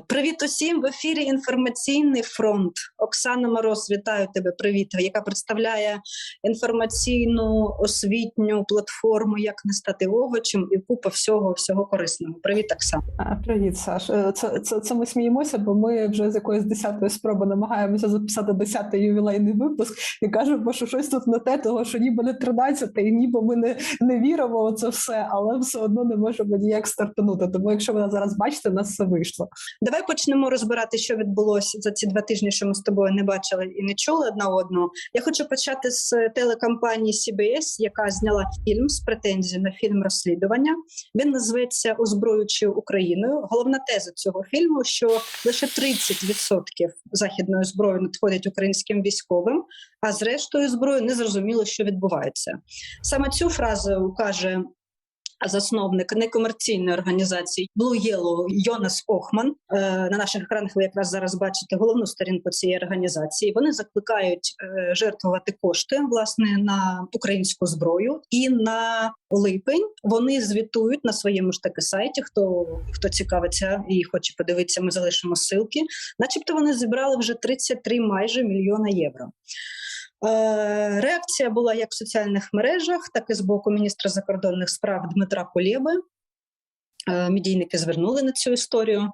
Привіт усім в ефірі. Інформаційний фронт. Оксана Мороз, вітаю тебе. Привіт, яка представляє інформаційну освітню платформу Як не стати овочем і купа всього всього корисного. Привіт, Оксана. Привіт, Саш. Е, Це, це, це ми сміємося, бо ми вже з якоїсь десятої спроби намагаємося записати десятий ювілейний випуск і кажемо, що щось тут не те, того що ніби не 13, і ніби ми не, не віримо в це все, але все одно не можемо ніяк стартанути. Тому, якщо ви нас зараз бачите, у нас все вийшло. Давай почнемо розбирати, що відбулося за ці два тижні, що ми з тобою не бачили і не чули одна одну. Я хочу почати з телекомпанії CBS, яка зняла фільм з претензією на фільм розслідування. Він називається Озброючи Україною. Головна теза цього фільму, що лише 30% західної зброї надходять українським військовим, а з рештою зброї не зрозуміло, що відбувається. Саме цю фразу каже засновник некомерційної організації Blue Yellow Йонас Охман. Е, на наших екранах ви якраз зараз бачите головну сторінку цієї організації. Вони закликають е, жертвувати кошти власне на українську зброю і на липень. Вони звітують на своєму ж таки сайті. Хто хто цікавиться і хоче подивитися, ми залишимо ссылки. Начебто вони зібрали вже 33 майже мільйона євро. Е, реакція була як в соціальних мережах, так і з боку міністра закордонних справ Дмитра Кулєби. Е, медійники звернули на цю історію.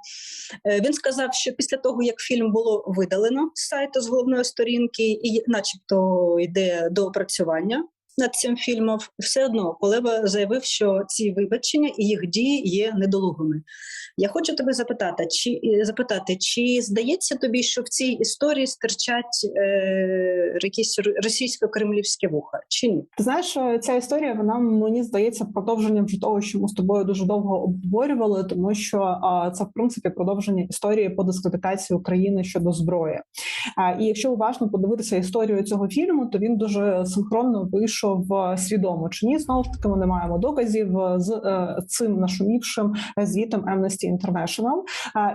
Е, він сказав, що після того, як фільм було видалено з сайту з головної сторінки, і, начебто, йде до опрацювання над цим фільмом, все одно Полева заявив, що ці вибачення і їх дії є недолугими. Я хочу тебе запитати, чи запитати, чи здається тобі, що в цій історії стирчать е, якісь російсько-кремлівські вуха? Чи ні? Ти знаєш, ця історія вона мені здається продовженням вже того, що ми з тобою дуже довго обговорювали, тому що а, це в принципі продовження історії по дискредитації України щодо зброї. А, і якщо уважно подивитися історію цього фільму, то він дуже синхронно вийшов свідомо чи ні. Знову ж таки, ми не маємо доказів з е, цим нашумівшим звітом Amnesty International,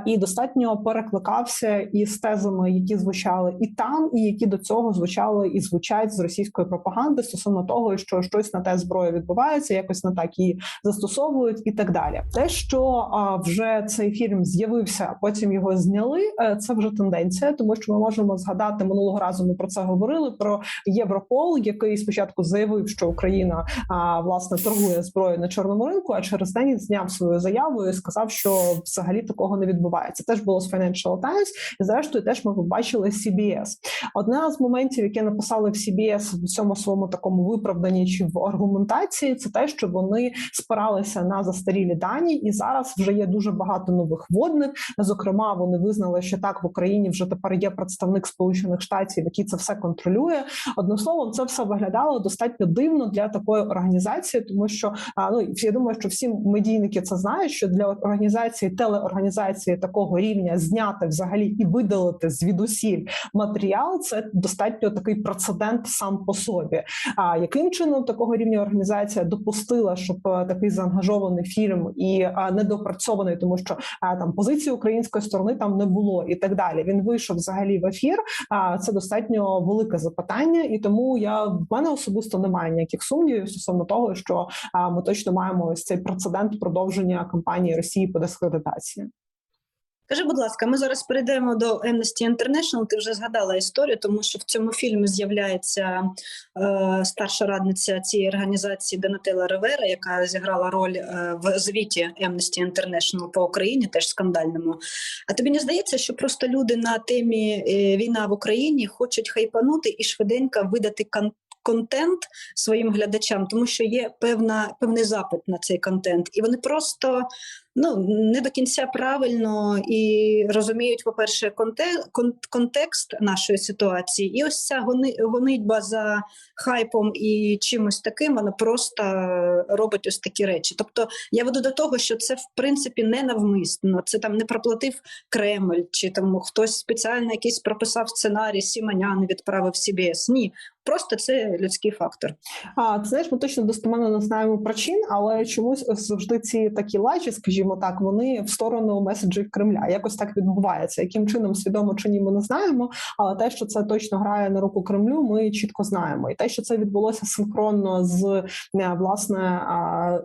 і достатньо перекликався із тезами, які звучали і там, і які до цього звучали і звучать з російської пропаганди стосовно того, що щось на те зброя відбувається, якось не так її застосовують, і так далі. Те, що вже цей фільм з'явився, а потім його зняли. Е, це вже тенденція, тому що ми можемо згадати минулого разу. Ми про це говорили про Європол, який спочатку заявив, що Україна а, власне торгує зброєю на чорному ринку, а через день зняв свою заяву і сказав, що взагалі такого не відбувається. Теж було з Financial Times, і зрештою теж ми побачили CBS. Одна з моментів, які написали в CBS в цьому своєму такому виправданні чи в аргументації, це те, що вони спиралися на застарілі дані, і зараз вже є дуже багато нових водних. Зокрема, вони визнали, що так в Україні вже тепер є представник Сполучених Штатів, який це все контролює. Одним словом, це все виглядало достатньо дивно для такої організації, тому що ну я думаю, що всі медійники це знають. Що для організації телеорганізації такого рівня зняти взагалі і видалити звідусіль матеріал, це достатньо такий прецедент сам по собі. А яким чином такого рівня організація допустила, щоб е, такий заангажований фільм і недопрацьований, тому що там позиції української сторони там не було, і так далі. Він вийшов взагалі в ефір. А це достатньо велике запитання, і тому я в мене особисто немає ніяких сумнівів стосовно того, що ми точно маємо ось цей прецедент продовження кампанії Росії по дискредитації. Скажи, будь ласка, ми зараз перейдемо до Amnesty International. Ти вже згадала історію, тому що в цьому фільмі з'являється е, старша радниця цієї організації Донателла Ривера, яка зіграла роль е, в звіті Amnesty International по Україні, теж скандальному. А тобі не здається, що просто люди на темі е, війна в Україні хочуть хайпанути і швиденько видати контент своїм глядачам, тому що є певна певний запит на цей контент, і вони просто ну не до кінця правильно і розуміють, по перше, контекст нашої ситуації, і ось ця гонитьба за хайпом і чимось таким, вона просто робить ось такі речі. Тобто я веду до того, що це в принципі не навмисно. Це там не проплатив Кремль, чи там хтось спеціально якийсь прописав сценарій, Сіманян відправив CBS. Ні, Просто це людський фактор. А ти знаєш, ми точно достеменно не знаємо причин, але чомусь завжди ці такі лачі, скажімо скажімо так, вони в сторону меседжів Кремля. Якось так відбувається. Яким чином свідомо чи ні, ми не знаємо. Але те, що це точно грає на руку Кремлю, ми чітко знаємо. І те, що це відбулося синхронно з е, власне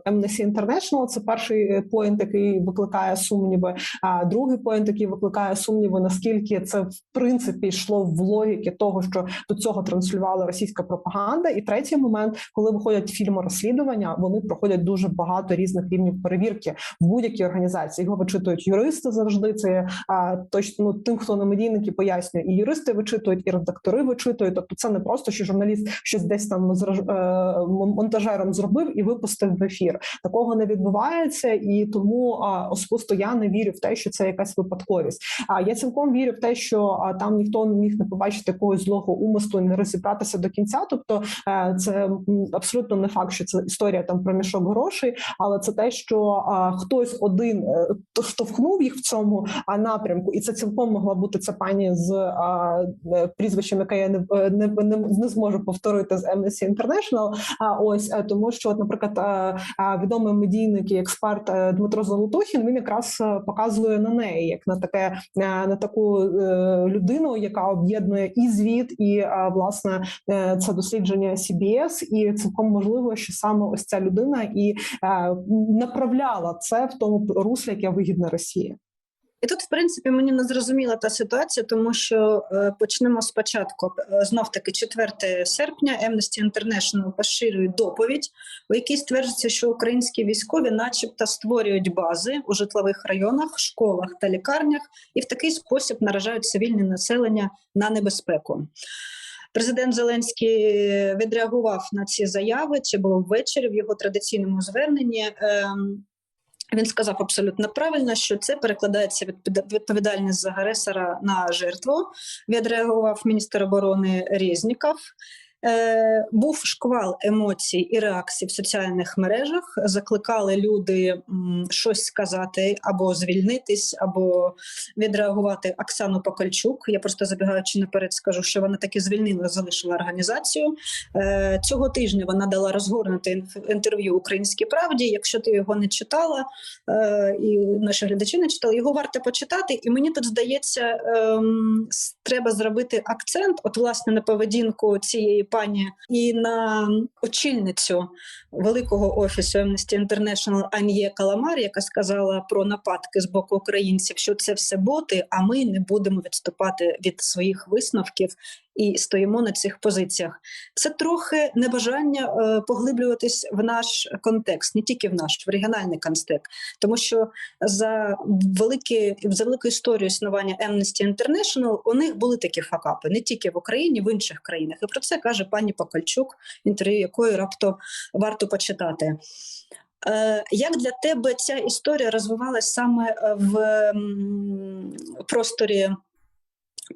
Amnesty International, це перший поінт, який викликає сумніви. А другий поінт, який викликає сумніви, наскільки це в принципі йшло в логіки того, що до цього транслювала російська пропаганда. І третій момент, коли виходять фільми розслідування, вони проходять дуже багато різних рівнів перевірки в будь-якій організації. Його вичитують юристи завжди. Це а, точно ну, тим, хто на медійники пояснює, і юристи вичитують, і редактори вичитують. Тобто, це не просто що журналіст щось десь там з е, монтажером зробив і випустив в ефір. Такого не відбувається, і тому а, особисто я не вірю в те, що це якась випадковість. А я цілком вірю в те, що а, там ніхто не міг не побачити якогось злого умислу, не розібратися до кінця. Тобто, е, це абсолютно не факт, що це історія там про мішок грошей, але це те, що а, хтось один е, штовхнув їх в цьому напрямку, і це цілком могла бути ця пані з а, е, прізвищем, яке я не, е, не, не, не зможу повторити з Amnesty International. А ось тому, що, наприклад, відомий медійник і експерт Дмитро Золотухін він якраз показує на неї як на таке на таку людину, яка об'єднує і звіт, і власне це дослідження CBS, і цілком можливо, що саме ось ця людина і направляла це в тому руслі, яке вигідне Росії. І тут, в принципі, мені не зрозуміла та ситуація, тому що е, почнемо спочатку. Е, Знов таки, 4 серпня Amnesty International поширює доповідь, у якій стверджується, що українські військові, начебто, створюють бази у житлових районах, школах та лікарнях, і в такий спосіб наражають цивільне населення на небезпеку. Президент Зеленський відреагував на ці заяви. Це було ввечері в його традиційному зверненні. Ем, він сказав абсолютно правильно, що це перекладається від відповідальність за агресора на жертву. Відреагував міністр оборони Резніков. Е, був шквал емоцій і реакцій в соціальних мережах. Закликали люди м, щось сказати або звільнитись, або відреагувати Оксану Покальчук. Я просто забігаючи наперед, скажу, що вона таки звільнила, залишила організацію. Е, цього тижня вона дала розгорнути інтерв'ю Українській правді. Якщо ти його не читала, е, і наші глядачі не читали, його варто почитати. І мені тут здається, с- треба зробити акцент, от власне на поведінку цієї пані і на очільницю великого офісу Amnesty International Ан'є Каламар, яка сказала про нападки з боку українців, що це все боти, а ми не будемо відступати від своїх висновків і стоїмо на цих позиціях. Це трохи небажання е, поглиблюватись в наш контекст, не тільки в наш в регіональний контекст, тому що за великі за велику історію існування Amnesty International у них були такі факапи не тільки в Україні, в інших країнах. І про це каже пані Покальчук, інтерв'ю якої раптом варто почитати. Е, Як для тебе ця історія розвивалась саме е, в просторі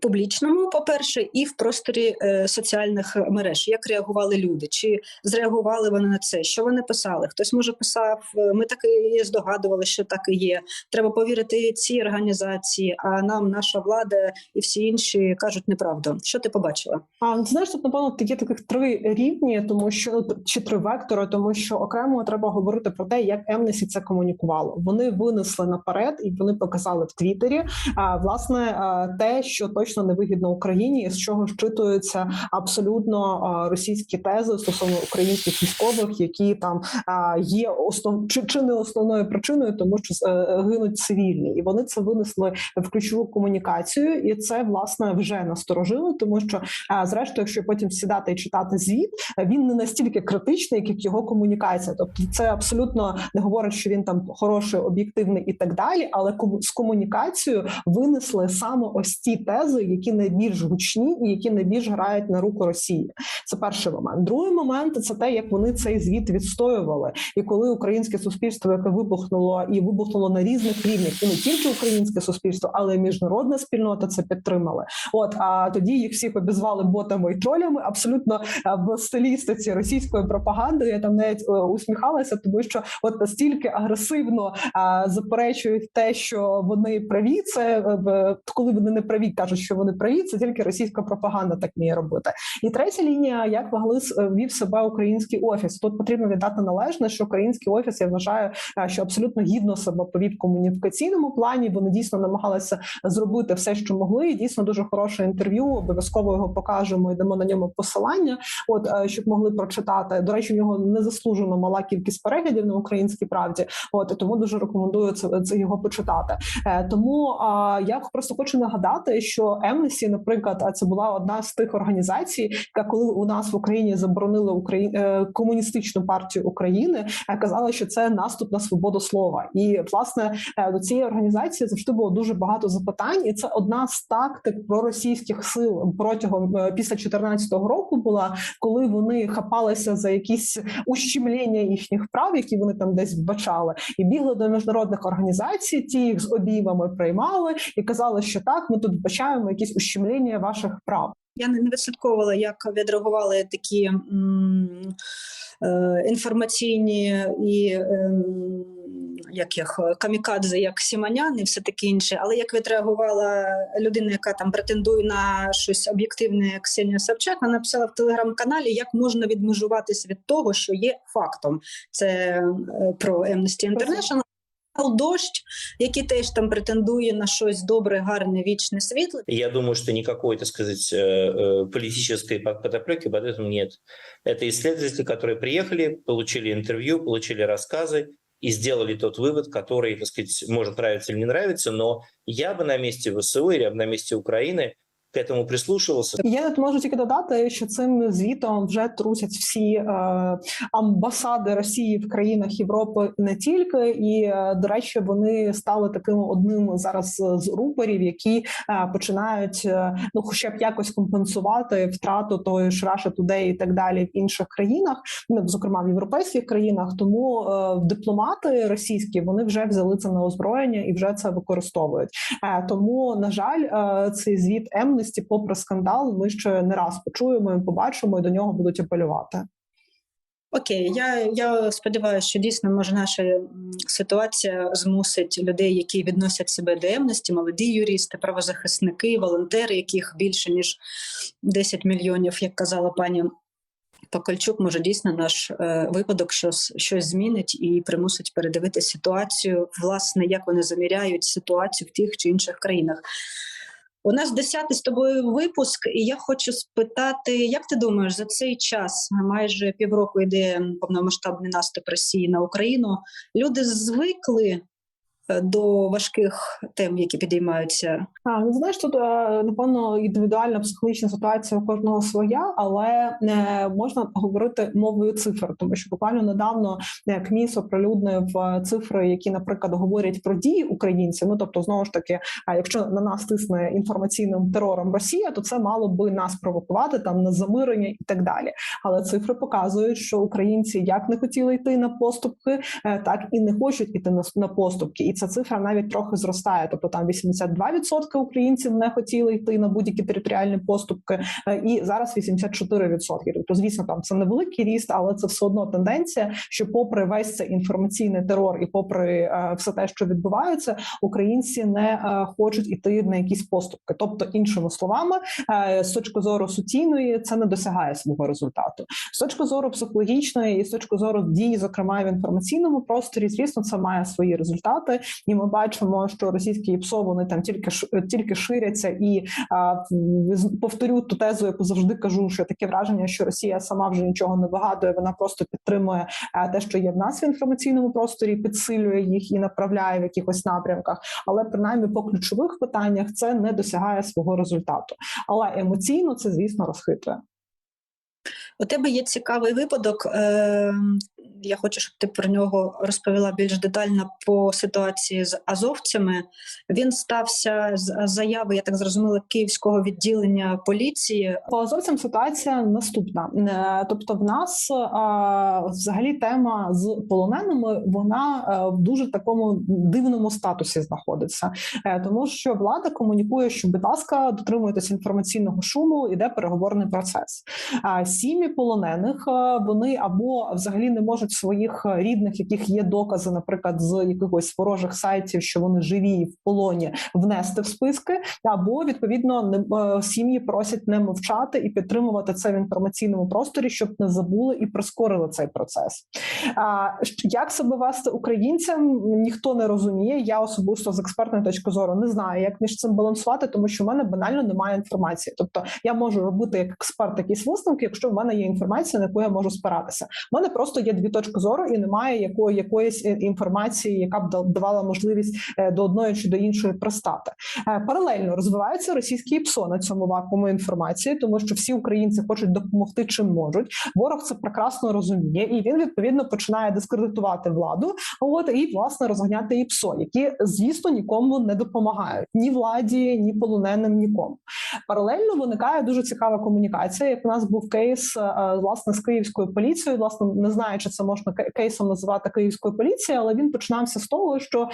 публічному, по-перше, і в просторі е, соціальних мереж? Як реагували люди? Чи зреагували вони на це? Що вони писали? Хтось може писав: е, ми так і здогадували, що так і є. Треба повірити цій організації, а нам наша влада і всі інші кажуть неправду. Що ти побачила? А ти знаєш, тут напевно є таких три рівні, тому що ну, чи три вектори, тому що окремо треба говорити про те, як Емнесі це комунікувало. Вони винесли наперед і вони показали в Твіттері, а власне те, що точно не вигідно Україні, з чого щитуються абсолютно російські тези стосовно українських військових, які там є основ чи, чи не основною причиною, тому що е, гинуть цивільні, і вони це винесли в ключову комунікацію, і це власне вже насторожило, тому що зрештою, якщо потім сідати і читати звіт, він не настільки критичний, як його комунікація. Тобто, це абсолютно не говорить, що він там хороший, об'єктивний і так далі. Але з комунікацією винесли саме ось ті тези, які найбільш гучні і які найбільш грають на руку Росії. Це перший момент. Другий момент це те, як вони цей звіт відстоювали, і коли українське суспільство, яке вибухнуло і вибухнуло на різних рівнях, і не тільки українське суспільство, але й міжнародна спільнота це підтримали. От а тоді їх всіх обізвали ботами і тролями, абсолютно в стилістиці російської пропаганди. Я там навіть е, усміхалася, тому що от настільки агресивно заперечують те, що вони праві. Це е, коли вони не праві, кажуть. Кажуть, що вони праві, це тільки російська пропаганда так вміє робити. І третя лінія, як могли вів себе український офіс. Тут потрібно віддати належне, що український офіс я вважаю, е, що абсолютно гідно себе повів комунікаційному плані. Вони дійсно намагалися зробити все, що могли. І дійсно дуже хороше інтерв'ю. Обов'язково його покажемо і дамо на ньому посилання. От е, щоб могли прочитати. До речі, у нього незаслужено мала кількість переглядів на українській правді. От тому дуже рекомендую це, це його почитати. Е, тому я просто хочу нагадати, що Amnesty, наприклад, а це була одна з тих організацій, яка коли у нас в Україні заборонили Украї... е, комуністичну партію України, е, казала, що це наступ на свободу слова. І власне е, до цієї організації завжди було дуже багато запитань, і це одна з тактик проросійських сил протягом після 2014 року була, коли вони хапалися за якісь ущемлення їхніх прав, які вони там десь вбачали, і бігли до міжнародних організацій, ті їх з обіймами приймали і казали, що так, ми тут вбачаємо якісь ущемлення ваших прав. Я не відслідковувала, як відреагували такі м, е, інформаційні і ем, як камікадзе, як Сіманян і все таке інше. Але як відреагувала людина, яка там претендує на щось об'єктивне, як Ксенія Савчак, вона написала в телеграм-каналі, як можна відмежуватися від того, що є фактом. Це е, про Amnesty International Дощ, який теж там претендує на щось добре, гарне, вічне світло. Я думаю, что никакой, так сказать, э, э, политической под- подоплеки под этим нет. Это исследователи, которые приехали, получили интервью, получили рассказы и сделали тот вывод, который, так сказать, может нравиться или не нравиться, но я бы на месте ВСУ или я бы на месте Украины к этому прислушивался. Я можу тільки додати, що цим звітом вже трусять всі е, амбасади Росії в країнах Європи не тільки. І е, до речі, вони стали таким одним зараз з рупорів, які е, починають е, ну, хоча б якось компенсувати втрату тої ж Russia Today і так далі в інших країнах, ну, зокрема в європейських країнах. Тому е, дипломати російські вони вже взяли це на озброєння і вже це використовують. Е, Тому, на жаль, е, цей звіт Емності, попри скандал, ми ще не раз почуємо і побачимо, і до нього будуть апелювати. Окей, я, я сподіваюся, що дійсно може наша ситуація змусить людей, які відносять себе до емності, молоді юристи, правозахисники, волонтери, яких більше ніж 10 мільйонів, як казала пані Покальчук, може дійсно наш е, випадок щось, щось змінить і примусить передивити ситуацію, власне, як вони заміряють ситуацію в тих чи інших країнах. У нас десятий з тобою випуск, і я хочу спитати, як ти думаєш, за цей час майже півроку йде повномасштабний наступ Росії на Україну. Люди звикли е, до важких тем, які підіймаються. А, ну знаєш, тут е, напевно індивідуальна психологічна ситуація у кожного своя, але не можна говорити мовою цифр, тому що буквально недавно е, КМІС оприлюднив е, цифри, які, наприклад, говорять про дії українців. Ну тобто, знову ж таки, а якщо на нас тисне інформаційним терором Росія, то це мало би нас провокувати там на замирення і так далі. Але цифри показують, що українці як не хотіли йти на поступки, е, так і не хочуть іти на, поступки. І ця цифра навіть трохи зростає. Тобто там 82% українців не хотіли йти на будь-які територіальні поступки, е, і зараз 84%. Тобто, звісно, там це невеликий ріст, але це все одно тенденція, що, попри весь цей інформаційний терор, і попри е, все те, що відбувається, українці не хочуть іти на якісь поступки. Тобто, іншими словами, з точки зору суцільної, це не досягає свого результату. З точки зору психологічної і з точки зору дій, зокрема в інформаційному просторі, звісно, це має свої результати, і ми бачимо, що російські ПСО вони там тільки ш- тільки ширяться. І а, повторю ту тезу, яку завжди кажу, що таке враження, що Росія сама вже нічого не вигадує, вона просто підтримує а, те, що є в нас в інформаційному просторі, підсилює їх і направляє в якихось напрямках. Але принаймні по ключових питаннях це не досягає свого результату. Але емоційно це звісно розхитує. У тебе є цікавий випадок. Е, я хочу, щоб ти про нього розповіла більш детально по ситуації з азовцями. Він стався з заяви, я так зрозуміла, київського відділення поліції. По азовцям ситуація наступна. Е, Тобто, в нас взагалі тема з полоненими вона е, в дуже такому дивному статусі знаходиться, Е, тому що влада комунікує, що будь ласка, дотримуйтесь інформаційного шуму, іде переговорний процес. А сім'ї сім'ї полонених е, вони або взагалі не можуть своїх рідних, яких є докази, наприклад, з якихось ворожих сайтів, що вони живі в полоні, внести в списки, або відповідно не е, сім'ї просять не мовчати і підтримувати це в інформаційному просторі, щоб не забули і прискорили цей процес. А як себе вести українцям, ніхто не розуміє. Я особисто з експертної точки зору не знаю, як між цим балансувати, тому що в мене банально немає інформації. Тобто я можу робити як експерт якісь висновки, якщо в мене є інформація, на яку я можу спиратися. У мене просто є дві точки зору, і немає якої якоїсь е, інформації, яка б давала можливість е, до одної чи до іншої пристати. Е, Паралельно розвивається російський ПСО на цьому вакууму інформації, тому що всі українці хочуть допомогти чим можуть. Ворог це прекрасно розуміє, і він відповідно починає дискредитувати владу. От і власне розганяти і ПСО, які звісно нікому не допомагають ні владі, ні полоненим, нікому. Паралельно виникає дуже цікава комунікація. Як у нас був кейс е, власне з київською поліцією, власне, не знаю, чи це можна кейсом називати київською поліцією, але він починався з того, що е,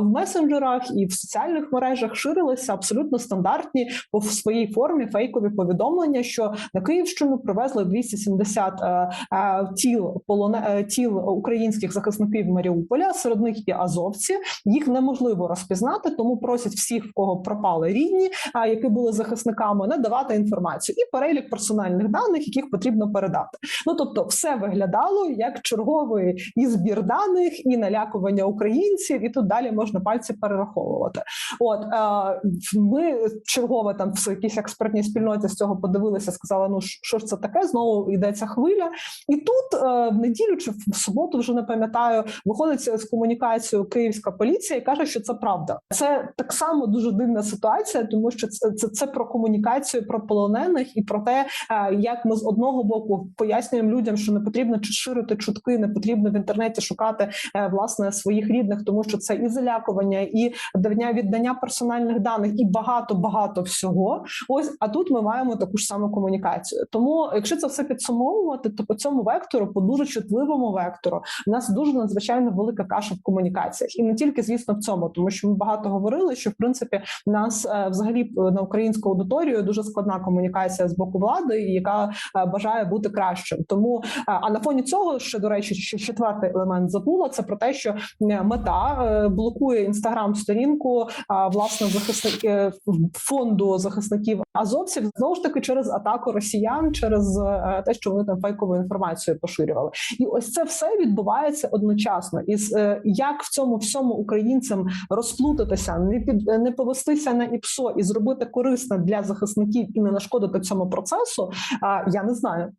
в месенджерах і в соціальних мережах ширилися абсолютно стандартні по своїй формі фейкові повідомлення, що на Київщину привезли 270 е, тіл полоне тіл українських захисників Маріуполя. Серед них є азовці. Їх неможливо розпізнати, тому просять всіх, в кого пропали рідні, які були захисниками, надавати інформацію і перелік персональних даних, яких потрібно передати. Ну тобто, все виглядало як черговий і збір даних, і налякування українців, і тут далі можна пальці перераховувати. От е, ми чергове там в якійсь експертній спільноті з цього подивилися, сказали: ну що ж це таке? Знову йдеться хвиля. І тут е, в неділю чи в суботу вже не пам'ятаю, виходить з комунікацією київська поліція і каже, що це правда. Це так само дуже дивна ситуація, тому що це, це, це про комунікацію про полонених і про те, е, як ми з одного боку пояснюємо людям, що не потрібно ширити чутки, не потрібно в інтернеті шукати е, власне своїх рідних, тому що це і залякування, і віддання персональних даних, і багато багато всього. Ось а тут ми маємо таку ж саму комунікацію. Тому, якщо це все підсумовувати, то по цьому вектору, по дуже чутливому вектору, у нас дуже надзвичайно велика каша в комунікаціях, і не тільки звісно в цьому, тому що ми багато говорили, що в принципі нас е, взагалі на українську аудиторію дуже складна комунікація з боку влади, яка е, бажає бути кращим. Тому е, а на фоні цього, ще до речі, ще четвертий елемент забула це про те, що е, мета блокує інстаграм-сторінку власне захисник фонду захисників азовців знову ж таки через атаку росіян, через те, що вони там фейкову інформацію поширювали, і ось це все відбувається одночасно. І як в цьому всьому українцям розплутатися, не під не повестися на ІПСО і зробити корисне для захисників і не нашкодити цьому процесу, я не знаю.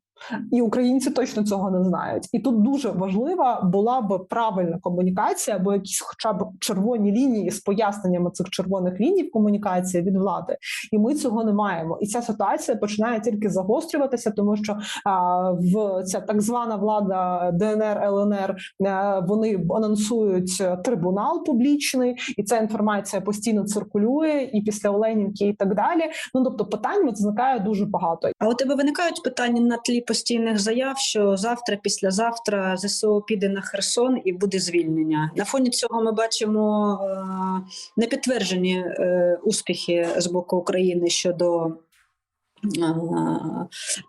І українці точно цього не знають. І тут дуже важлива була б правильна комунікація, або якісь, хоча б червоні лінії з поясненнями цих червоних ліній комунікації від влади. І ми цього не маємо. І ця ситуація починає тільки загострюватися, тому що а, в ця так звана влада ДНР ЛНР а, вони анонсують трибунал публічний, і ця інформація постійно циркулює, і після Оленівки, і так далі. Ну тобто питань виникає дуже багато. А у тебе виникають питання на тлі постійних заяв, що завтра, післязавтра ЗСУ піде на Херсон і буде звільнення. На фоні цього ми бачимо е, непідтверджені е, успіхи з боку України щодо.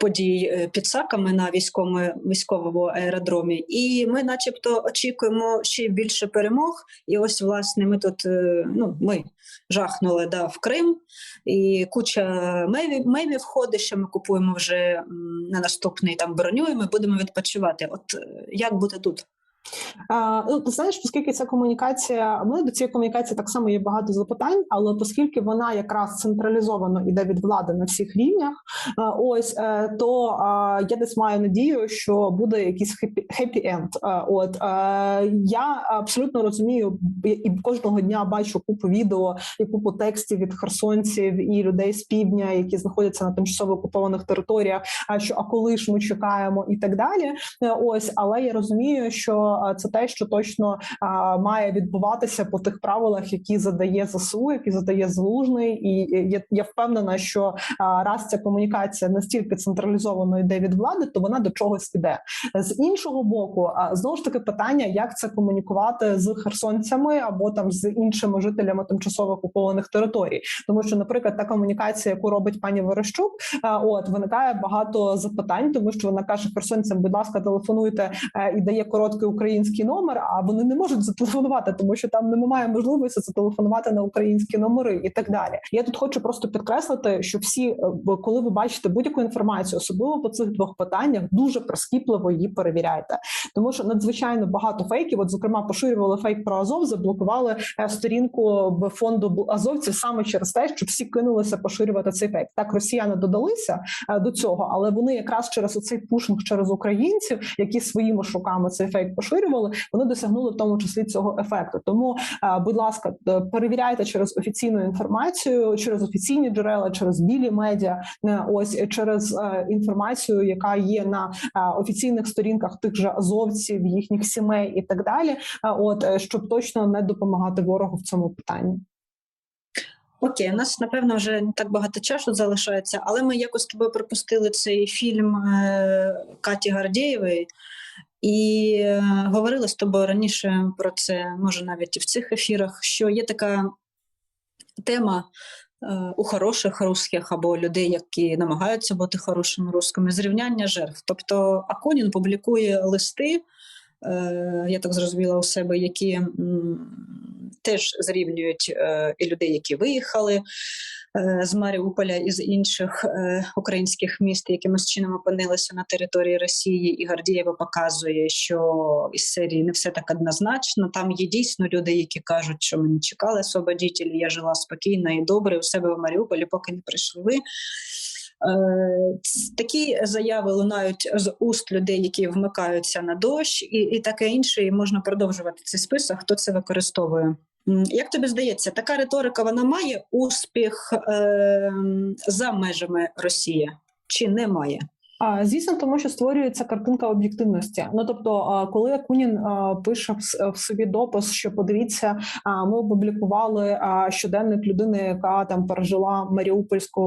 Подій е, під саками на військовому військовому аеродромі, і ми, начебто, очікуємо ще більше перемог. І ось, власне, ми тут е, ну ми жахнули да, в Крим, і куча мейвів, мейвів входить, що ми купуємо вже на наступний там броню, і ми будемо відпочивати. От е, як бути тут? А, ну, ти знаєш, оскільки ця комунікація, мене до цієї комунікації так само є багато запитань, але оскільки вона якраз централізовано іде від влади на всіх рівнях, ось е, то я десь маю надію, що буде якийсь хеппі енд. От е, я абсолютно розумію і кожного дня бачу купу відео і купу текстів від херсонців і людей з півдня, які знаходяться на тимчасово окупованих територіях. А що а коли ж ми чекаємо і так далі. Е, Ось, але я розумію, що це те, що точно має відбуватися по тих правилах, які задає ЗСУ, які задає залужний, і я, я впевнена, що раз ця комунікація настільки централізовано йде від влади, то вона до чогось іде з іншого боку. А знову ж таки питання, як це комунікувати з херсонцями або там з іншими жителями тимчасово окупованих територій, тому що, наприклад, та комунікація, яку робить пані Верещук, от виникає багато запитань, тому що вона каже херсонцям, будь ласка, телефонуйте е, і дає короткий український номер. А вони не можуть зателефонувати, тому що там немає можливості зателефонувати на українські номери і так далі. Я тут хочу просто підкреслити, що всі, е, коли ви бачите будь-яку інформацію, особливо по цих двох питаннях, дуже прискіпливо її перевіряйте, тому що надзвичайно багато фейків. От зокрема, поширювали фейк про Азов, заблокували е, сторінку фонду азовців саме через те, що всі кинулися поширювати цей фейк. Так росіяни додалися до цього, але вони якраз через оцей пушинг через українців, які своїми шуками цей фейк поширювали, вони досягнули в тому числі цього ефекту. Тому, будь ласка, перевіряйте через офіційну інформацію, через офіційні джерела, через білі медіа, е, ось через е, інформацію, яка є на е, офіційних сторінках тих же азовців, їхніх сімей і так далі. От щоб точно не допомагати ворогу в цьому питанні. Окей, у нас напевно вже не так багато часу залишається, але ми якось з тобою пропустили цей фільм е, Каті Гардієвої і е, говорили з тобою раніше про це, може навіть і в цих ефірах, що є така тема. Е, у хороших русських або людей, які намагаються бути хорошими русскими, зрівняння жертв. Тобто Аконін публікує листи, я так зрозуміла у себе, які теж зрівнюють е, і людей, які виїхали е, з Маріуполя і з інших е, українських міст, якимось чином опинилися на території Росії, і Гардієва показує, що із серії не все так однозначно. Там є дійсно люди, які кажуть, що ми не чекали освободітелі, я жила спокійно і добре у себе в Маріуполі, поки не прийшли ви. Такі заяви лунають з уст людей, які вмикаються на дощ, і і таке інше. І можна продовжувати цей список, хто це використовує. Як тобі здається, така риторика вона має успіх е, за межами Росії чи не має? Звісно, тому що створюється картинка об'єктивності. Ну тобто, коли Акунін пише в собі допис, що подивіться, ми опублікували щоденник людини, яка там пережила Маріупольську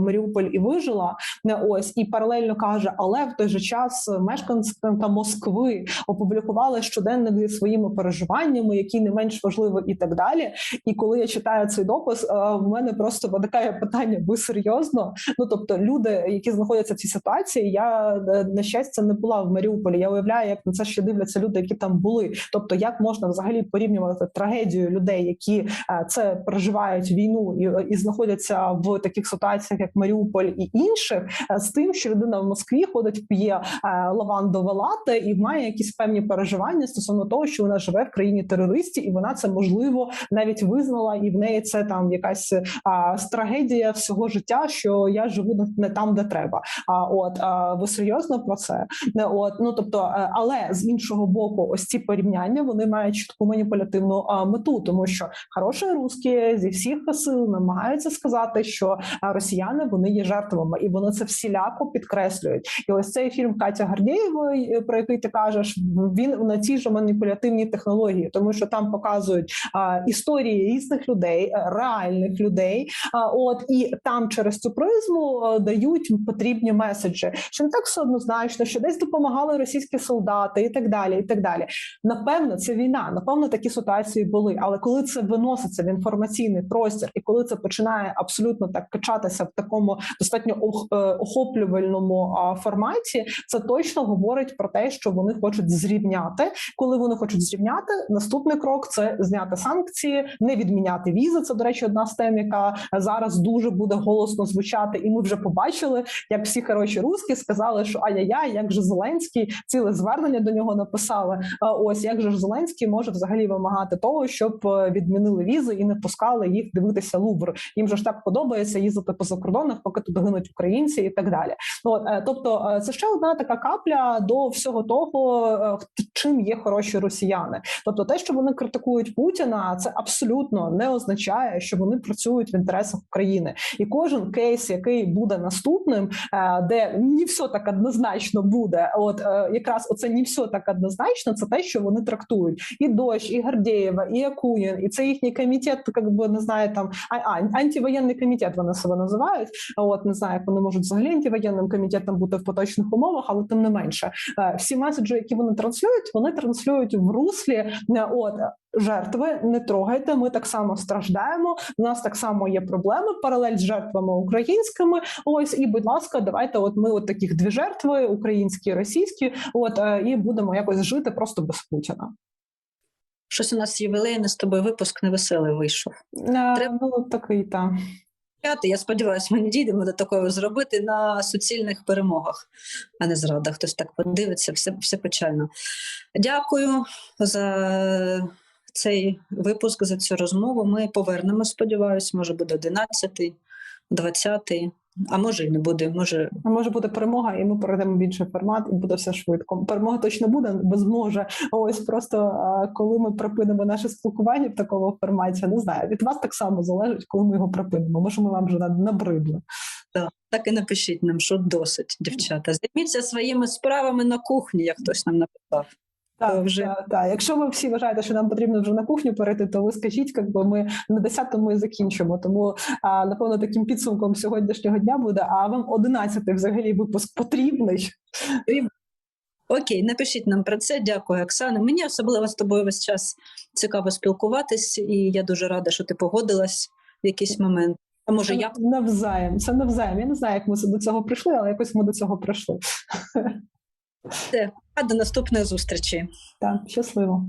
Маріуполь і вижила. Не ось і паралельно каже, але в той же час мешканка Москви опублікували щоденник зі своїми переживаннями, які не менш важливі, і так далі. І коли я читаю цей допис, в мене просто виникає питання: ви серйозно? Ну тобто, люди, які знаходяться в цій ситуації ситуації я е, на щастя не була в Маріуполі. Я уявляю, як на це ще дивляться люди, які там були. Тобто, як можна взагалі порівнювати трагедію людей, які е, це переживають війну і і знаходяться в таких ситуаціях, як Маріуполь і інших, е, з тим, що людина в Москві ходить, п'є лавандове лате і має якісь певні переживання стосовно того, що вона живе в країні терористів, і вона це можливо навіть визнала, і в неї це там якась а, трагедія всього життя, що я живу не там, де треба. А от ви серйозно про це? Не от ну тобто, е, але з іншого боку, ось ці порівняння вони мають чітку маніпулятивну мету, тому що хороші русські зі всіх сил намагаються сказати, що росіяни вони є жертвами, і вони це всіляко підкреслюють. І ось цей фільм Катя Гардєєвої, про який ти кажеш, він на цій ж маніпулятивній технології, тому що там показують історії різних людей, реальних людей. От і там через цю призму дають потрібні меседжі що не так все однозначно, що десь допомагали російські солдати і так далі. І так далі. Напевно, це війна. Напевно, такі ситуації були. Але коли це виноситься в інформаційний простір, і коли це починає абсолютно так качатися в такому достатньо е, охоплювальному форматі, це точно говорить про те, що вони хочуть зрівняти. Коли вони хочуть зрівняти, наступний крок це зняти санкції, не відміняти візи. Це до речі, одна з тем, яка зараз дуже буде голосно звучати, і ми вже побачили, як всі хороші руски Зеленський сказали, що ай-яй-яй, як же Зеленський ціле звернення до нього написали. Ось як же Зеленський може взагалі вимагати того, щоб е, відмінили візи і не пускали їх дивитися Лувр. Їм же ж так подобається їздити по закордонах, поки тут гинуть українці і так далі. От е, тобто, е, це ще одна така капля до всього того, чим є хороші росіяни. Тобто, те, що вони критикують Путіна, це абсолютно не означає, що вони працюють в інтересах України, і кожен кейс, який буде наступним, де не все так однозначно буде. От е, якраз оце не все так однозначно. Це те, що вони трактують. І дощ, і Гордєєва, і Акунін, і це їхній комітет, як би не знаю, там а, а антивоєнний комітет вони себе називають. От не знаю, як вони можуть взагалі антивоєнним комітетом бути в поточних умовах, але тим не менше, е, всі меседжі, які вони транслюють, вони транслюють в руслі. е, От жертви не трогайте. Ми так само страждаємо. У нас так само є проблеми. Паралель з жертвами українськими. Ось і будь ласка, давайте. От ми от таких дві жертви, українські, російські. От е, і будемо якось жити просто без Путіна. Щось у нас ювілейний з тобою випуск невеселий вийшов. Е, Треба- Ну такий та Я сподіваюся, ми не дійдемо до такого зробити на суцільних перемогах, а не зрадах. Хтось так подивиться, все, все печально. Дякую за цей випуск, за цю розмову. Ми повернемо, сподіваюся, може буде 11, 20, а може і не буде. Може, може бути перемога, і ми перейдемо в інший формат, і буде все швидко. Перемога точно буде, бо зможе. Ось просто коли ми припинимо наше спілкування в такому форматі, не знаю. Від вас так само залежить, коли ми його припинимо. Може, ми вам вже набридли. так і напишіть нам, що досить, дівчата. Займіться своїми справами на кухні, як хтось нам написав. Так, вже- так, так. Якщо ви всі вважаєте, що нам потрібно вже на кухню перейти, то ви скажіть, якби ми на 10-му і закінчимо. Тому а, напевно таким підсумком сьогоднішнього дня буде. А вам 11-й взагалі випуск потрібний. Окей, напишіть нам про це. Дякую, Оксана. Мені особливо з тобою весь час цікаво спілкуватись, і я дуже рада, що ти погодилась в якийсь момент. А може, я навзаєм. Це навзаєм. Я не знаю, як ми до цього прийшли, але якось ми до цього прийшли. все. А до наступної зустрічі. Так, щасливо.